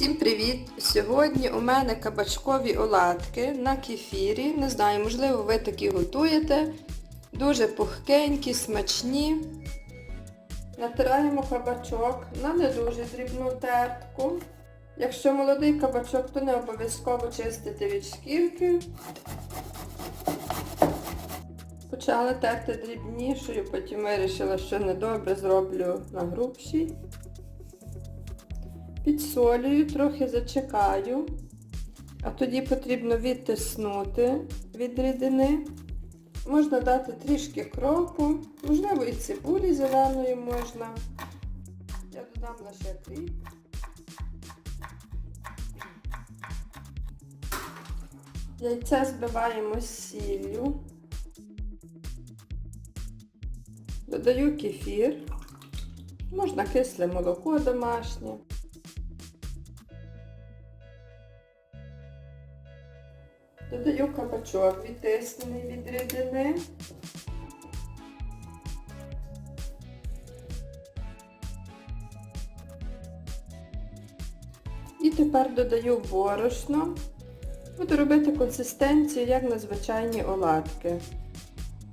Всім привіт! Сьогодні у мене кабачкові оладки на кефірі. Не знаю, можливо, ви такі готуєте. Дуже пухкенькі, смачні. Натираємо кабачок на не дуже дрібну тертку. Якщо молодий кабачок, то не обов'язково чистити від шкірки. Почала терти дрібнішою, потім вирішила, що недобре зроблю на грубшій. Підсолюю, трохи зачекаю, а тоді потрібно відтиснути від рідини. Можна дати трішки кропу, можливо і цибулі зеленої можна. Я додам лише кріп. Яйце збиваємо з сіллю. Додаю кефір. Можна кисле молоко домашнє. Додаю кабачок відтиснений від рідини. І тепер додаю борошно. Буду робити консистенцію, як на звичайні оладки.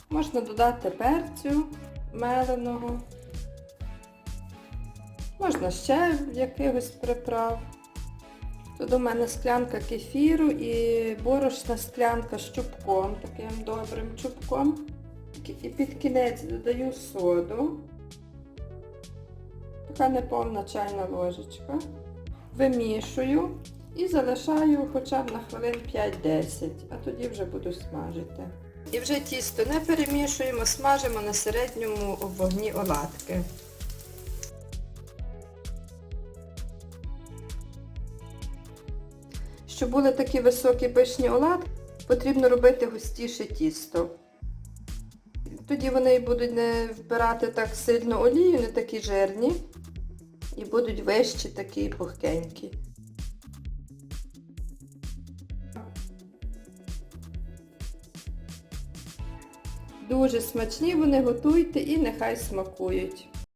Можна додати перцю меленого. Можна ще якихось приправ. Тут у мене склянка кефіру і борошна склянка з чубком, таким добрим чубком. І під кінець додаю соду. Така неповна чайна ложечка. Вимішую і залишаю хоча б на хвилин 5-10, а тоді вже буду смажити. І вже тісто не перемішуємо, смажимо на середньому вогні оладки. Щоб були такі високі пишні оладки, потрібно робити густіше тісто. Тоді вони будуть не вбирати так сильно олію, не такі жирні. І будуть вищі такі пухкенькі. Дуже смачні вони готуйте і нехай смакують.